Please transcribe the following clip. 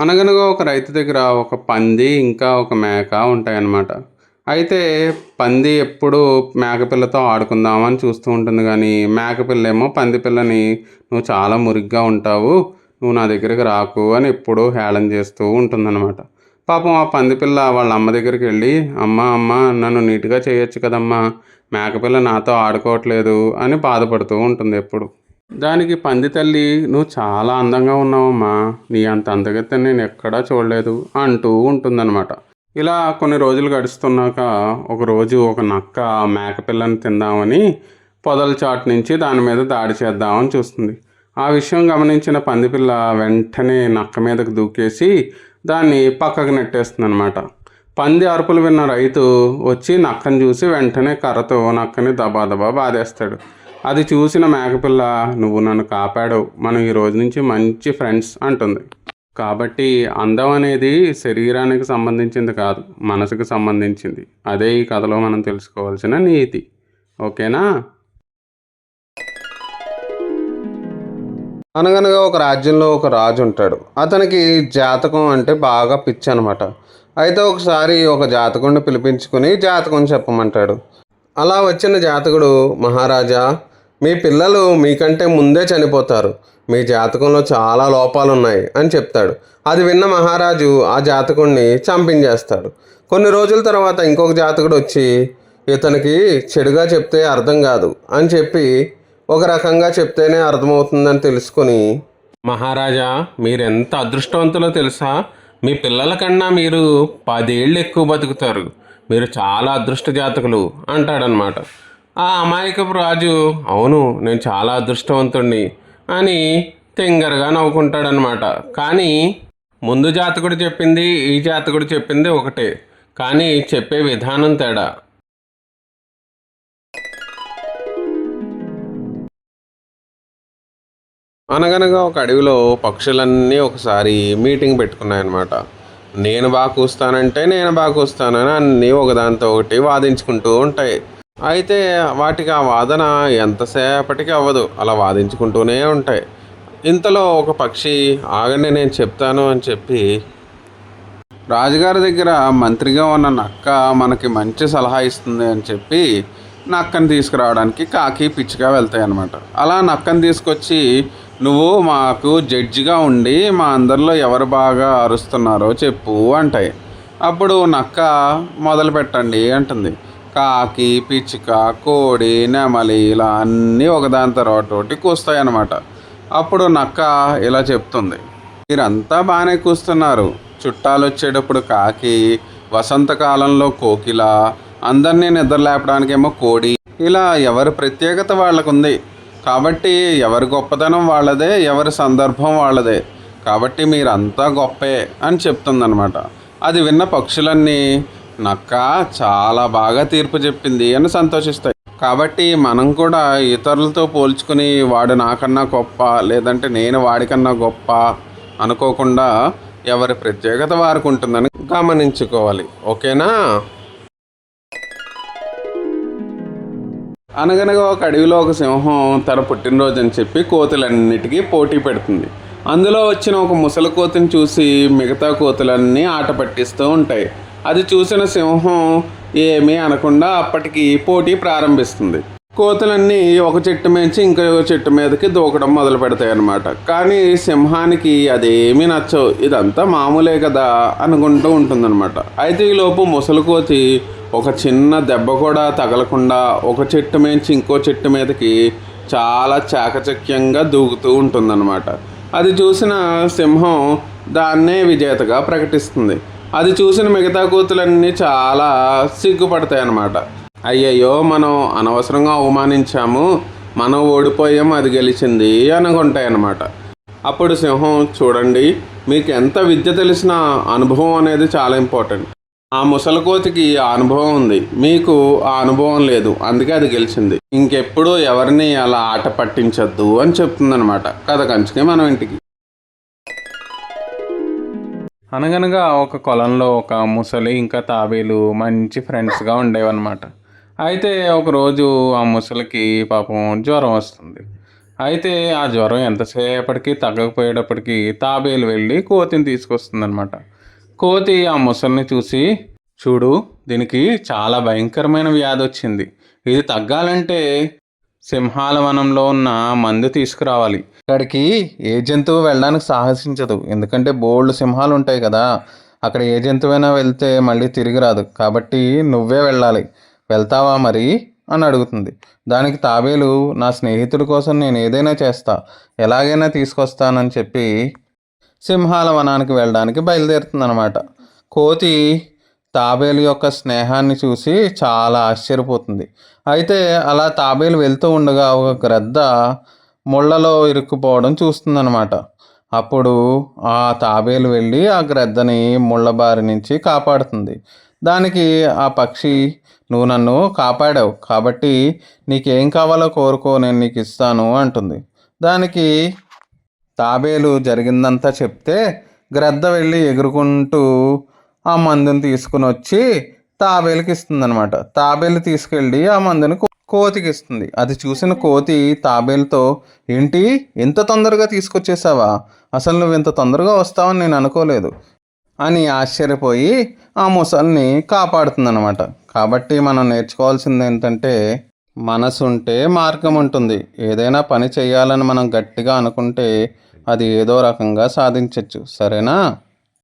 అనగనగా ఒక రైతు దగ్గర ఒక పంది ఇంకా ఒక మేక ఉంటాయన్నమాట. అయితే పంది ఎప్పుడు మేకపిల్లతో ఆడుకుందామని చూస్తూ ఉంటుంది కానీ మేకపిల్ల ఏమో పంది పిల్లని నువ్వు చాలా మురిగ్గా ఉంటావు నువ్వు నా దగ్గరికి రాకు అని ఎప్పుడూ హేళన చేస్తూ ఉంటుందన్నమాట. పాపం ఆ పంది పిల్ల వాళ్ళ అమ్మ దగ్గరికి వెళ్ళి అమ్మ అమ్మ నన్ను నీట్గా చేయొచ్చు కదమ్మా మేకపిల్ల నాతో ఆడుకోవట్లేదు అని బాధపడుతూ ఉంటుంది ఎప్పుడు. దానికి పంది తల్లి నువ్వు చాలా అందంగా ఉన్నావమ్మా. నీ అంత అందగత్తె నేను ఎక్కడా చూడలేదు. అంటూ ఉంటుందన్నమాట. ఇలా కొన్ని రోజులు గడుస్తున్నాక ఒకరోజు ఒక నక్క మేకపిల్లని తిందామని పొదల చాటు నుంచి దాని మీద దాడి చేద్దామని చూస్తుంది. ఆ విషయం గమనించిన పందిపిల్ల వెంటనే నక్క మీదకు దూకేసి దాన్ని పక్కకు నెట్టేస్తుంది అనమాట పంది అరుపులు విన్న రైతు వచ్చి నక్కను చూసి వెంటనే కర్రతో నక్కని దబా దబా బాధేస్తాడు. అది చూసిన మేకపిల్ల నువ్వు నన్ను కాపాడవు. మనం ఈ రోజు నుంచి మంచి ఫ్రెండ్స్ అంటుంది. కాబట్టి అందం అనేది శరీరానికి సంబంధించింది కాదు మనసుకు సంబంధించింది. అదే ఈ కథలో మనం తెలుసుకోవాల్సిన నీతి. ఓకేనా? అనగనగా ఒక రాజ్యంలో ఒక రాజు ఉంటాడు. అతనికి జాతకం అంటే బాగా పిచ్చి అనమాట అయితే ఒకసారి ఒక జాతకుడిని పిలిపించుకుని జాతకం చెప్పమంటాడు. అలా వచ్చిన జాతకుడు మహారాజా మీ పిల్లలు మీకంటే ముందే చనిపోతారు. మీ జాతకంలో చాలా లోపాలు ఉన్నాయి అని చెప్తాడు. అది విన్న మహారాజు ఆ జాతకుడిని చంపించేస్తాడు. కొన్ని రోజుల తర్వాత ఇంకొక జాతకుడు వచ్చి ఇతనికి చెడుగా చెప్తే అర్థం కాదు అని చెప్పి ఒక రకంగా చెప్తేనే అర్థమవుతుందని తెలుసుకొని మహారాజా మీరెంత అదృష్టవంతులో తెలుసా? మీ పిల్లల కన్నా మీరు పదేళ్ళు ఎక్కువ బతుకుతారు. మీరు చాలా అదృష్ట జాతకులు అంటాడనమాట. ఆ అమాయకపు రాజు అవును నేను చాలా అదృష్టవంతుణ్ణి అని తెంగరగా నవ్వుకుంటాడనమాట కానీ ముందు జాతకుడు చెప్పింది ఈ జాతకుడు చెప్పింది ఒకటే. కానీ చెప్పే విధానం తేడా. అనగనగా ఒక అడవిలో పక్షులన్నీ ఒకసారి మీటింగ్ పెట్టుకున్నాయన్నమాట. నేను బాగా కూస్తానంటే నేను బాగా కూస్తానని అన్నీ ఒకదానితో ఒకటి వాదించుకుంటూ ఉంటాయి. అయితే వాటికి ఆ వాదన ఎంతసేపటికి అవ్వదు. అలా వాదించుకుంటూనే ఉంటాయి. ఇంతలో ఒక పక్షి ఆగండి నేను చెప్తాను అని చెప్పి రాజుగారి దగ్గర మంత్రిగా ఉన్న నక్క మనకి మంచి సలహా ఇస్తుంది అని చెప్పి నక్కని తీసుకురావడానికి కాకి పిచ్చిగా వెళ్తాయి అన్నమాట. అలా నక్కని తీసుకొచ్చి నువ్వు మాకు జడ్జిగా ఉండి మా అందరిలో ఎవరు బాగా అరుస్తున్నారో చెప్పు అంటాయి. అప్పుడు నక్క మొదలు పెట్టండి అంటుంది. కాకి పిచ్చుక కోడి నెమలి ఇలా అన్నీ ఒకదాని తర్వాత ఒకటి కూస్తాయి అన్నమాట అప్పుడు నక్క ఇలా చెప్తుంది. మీరంతా బాగానే కూస్తున్నారు. చుట్టాలు వచ్చేటప్పుడు కాకి వసంతకాలంలో కోకిల అందరినీ నిద్ర లేపడానికేమో కోడి ఇలా ఎవరి ప్రత్యేకత వాళ్ళకుంది. కాబట్టి ఎవరి గొప్పతనం వాళ్ళదే ఎవరి సందర్భం వాళ్ళదే. కాబట్టి మీరంతా గొప్పే అని చెప్తుందనమాట అది విన్న పక్షులన్నీ నక్క చాలా బాగా తీర్పు చెప్పింది అని సంతోషిస్తాయి. కాబట్టి మనం కూడా ఇతరులతో పోల్చుకుని వాడు నాకన్నా గొప్ప లేదంటే నేను వాడికన్నా గొప్ప అనుకోకుండా ఎవరి ప్రత్యేకత వారికి ఉంటుందని గమనించుకోవాలి. ఓకేనా? అనగనగా ఒక అడవిలో ఒక సింహం తన పుట్టినరోజు అని చెప్పి కోతులన్నిటికీ పోటీ పెడుతుంది. అందులో వచ్చిన ఒక ముసలి కోతిని చూసి మిగతా కోతులన్నీ ఆట పట్టిస్తూ ఉంటాయి. అది చూసిన సింహం ఏమీ అనకుండా అప్పటికి పోటీ ప్రారంభిస్తుంది. కోతులన్నీ ఒక చెట్టు మేంచి ఇంకో చెట్టు మీదకి దూకడం మొదలు పెడతాయి అన్నమాట. కానీ సింహానికి అదేమీ నచ్చవు. ఇదంతా మామూలే కదా అనుకుంటూ ఉంటుందన్నమాట. అయితే ఈలోపు ముసలి కోతి ఒక చిన్న దెబ్బ కూడా తగలకుండా ఒక చెట్టు మేంచి ఇంకో చెట్టు మీదకి చాలా చాకచక్యంగా దూకుతూ ఉంటుందన్నమాట. అది చూసిన సింహం దాన్నే విజేతగా ప్రకటిస్తుంది. అది చూసిన మిగతా కోతులన్నీ చాలా సిగ్గుపడతాయి అన్నమాట అయ్యయ్యో మనం అనవసరంగా అవమానించాము మనం ఓడిపోయాం అది గెలిచింది అనుకుంటాయన్నమాట. అప్పుడు సింహం చూడండి మీకు ఎంత విద్య తెలిసిన అనుభవం అనేది చాలా ఇంపార్టెంట్. ఆ ముసలికోతికి ఆ అనుభవం ఉంది. మీకు ఆ అనుభవం లేదు అందుకే అది గెలిచింది. ఇంకెప్పుడు ఎవరిని అలా ఆట పట్టించద్దు అని చెప్తుందనమాట కథ కంచుకే మనం ఇంటికి. అనగనగా ఒక కొలంలో ఒక ముసలి ఇంకా తాబేలు మంచి ఫ్రెండ్స్గా ఉండేవన్నమాట. అయితే ఒకరోజు ఆ ముసలికి పాపం జ్వరం వస్తుంది. అయితే ఆ జ్వరం ఎంతసేపటికి తగ్గకపోయేటప్పటికి తాబేలు వెళ్ళి కోతిని తీసుకొస్తుందనమాట కోతి ఆ ముసలిని చూసి చూడు దీనికి చాలా భయంకరమైన వ్యాధి వచ్చింది. ఇది తగ్గాలంటే సింహాల వనంలో ఉన్న మందు తీసుకురావాలి. అక్కడికి ఏ జంతువు వెళ్ళడానికి సాహసించదు. ఎందుకంటే బోల్డ్ సింహాలు ఉంటాయి కదా అక్కడ ఏ జంతువైనా వెళ్తే మళ్ళీ తిరిగి రాదు. కాబట్టి నువ్వే వెళ్ళాలి. వెళ్తావా మరి? అని అడుగుతుంది. దానికి తాబేలు నా స్నేహితుడి కోసం నేను ఏదైనా చేస్తా ఎలాగైనా తీసుకొస్తానని చెప్పి సింహాల వనానికి వెళ్ళడానికి బయలుదేరుతుందన్నమాట. కోతి తాబేలు యొక్క స్నేహాన్ని చూసి చాలా ఆశ్చర్యపోతుంది. అయితే అలా తాబేలు వెళ్తూ ఉండగా ఒక గ్రద్ద ముళ్ళలో ఇరుక్కుపోవడం చూస్తుందన్నమాట. అప్పుడు ఆ తాబేలు వెళ్ళి ఆ గ్రద్దని ముళ్ళ బారి నుంచి కాపాడుతుంది. దానికి ఆ పక్షి నువ్వు నన్ను కాపాడావు కాబట్టి నీకేం కావాలో కోరుకో నేను నీకు ఇస్తాను అంటుంది. దానికి తాబేలు జరిగిందంతా చెప్తే గ్రద్ద వెళ్ళి ఎగురుకుంటూ ఆ మందుని తీసుకుని వచ్చి తాబేలుకి ఇస్తుందన్నమాట తాబేలు తీసుకెళ్ళి ఆ మందుని కోతికిస్తుంది. కోతికి ఇస్తుంది అది చూసిన కోతి తాబేలుతో ఏంటి? ఇంత తొందరగా తీసుకొచ్చేసావా? అసలు నువ్వు ఇంత తొందరగా వస్తావని నేను అనుకోలేదు. అని ఆశ్చర్యపోయి ఆ ముసల్ని కాపాడుతుందన్నమాట. కాబట్టి మనం నేర్చుకోవాల్సింది ఏంటంటే మనసు ఉంటే మార్గం ఉంటుంది. ఏదైనా పని చేయాలని మనం గట్టిగా అనుకుంటే అది ఏదో రకంగా సాధించవచ్చు సరేనా?